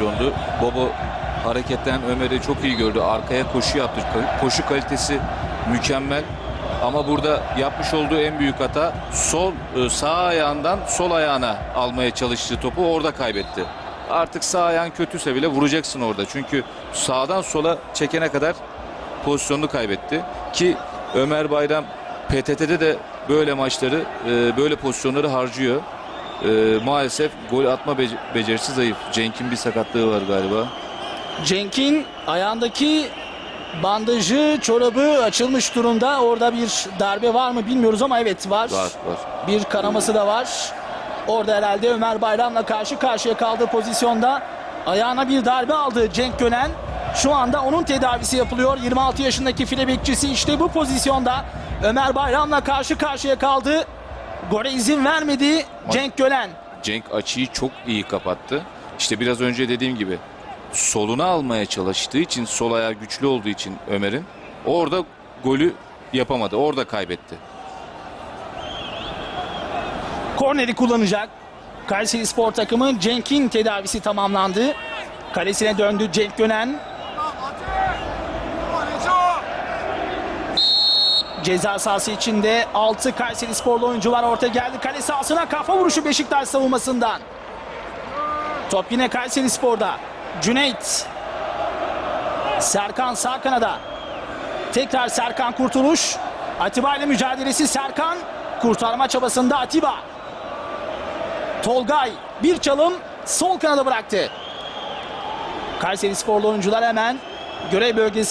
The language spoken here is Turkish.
pozisyondu. Bobo hareketten Ömer'i çok iyi gördü. Arkaya koşu yaptı. Koşu kalitesi mükemmel. Ama burada yapmış olduğu en büyük hata sol e, sağ ayağından sol ayağına almaya çalıştığı topu orada kaybetti. Artık sağ ayağın kötüse bile vuracaksın orada. Çünkü sağdan sola çekene kadar pozisyonunu kaybetti. Ki Ömer Bayram PTT'de de böyle maçları, e, böyle pozisyonları harcıyor. E, maalesef gol atma bece- becerisi zayıf. Cenk'in bir sakatlığı var galiba. Cenk'in ayağındaki bandajı, çorabı açılmış durumda. Orada bir darbe var mı bilmiyoruz ama evet var. Var var. Bir kanaması da var. Orada herhalde Ömer Bayram'la karşı karşıya kaldığı pozisyonda ayağına bir darbe aldı Cenk Gönen. Şu anda onun tedavisi yapılıyor. 26 yaşındaki file bekçisi işte bu pozisyonda Ömer Bayram'la karşı karşıya kaldı. Gole izin vermedi Cenk Gönen. Cenk açıyı çok iyi kapattı. İşte biraz önce dediğim gibi soluna almaya çalıştığı için sol ayağı güçlü olduğu için Ömer'in orada golü yapamadı. Orada kaybetti. Korneri kullanacak. Kayseri Spor takımı Cenk'in tedavisi tamamlandı. Kalesine döndü Cenk Gönen. Ceza sahası içinde 6 Kayseri Sporlu oyuncu var. Orta geldi kale sahasına kafa vuruşu Beşiktaş savunmasından. Top yine Kayseri Spor'da. Cüneyt. Serkan sağ kanada. Tekrar Serkan Kurtuluş. Atiba ile mücadelesi Serkan. Kurtarma çabasında Atiba. Tolgay bir çalım sol kanada bıraktı. Kayseri sporlu oyuncular hemen görev bölgesi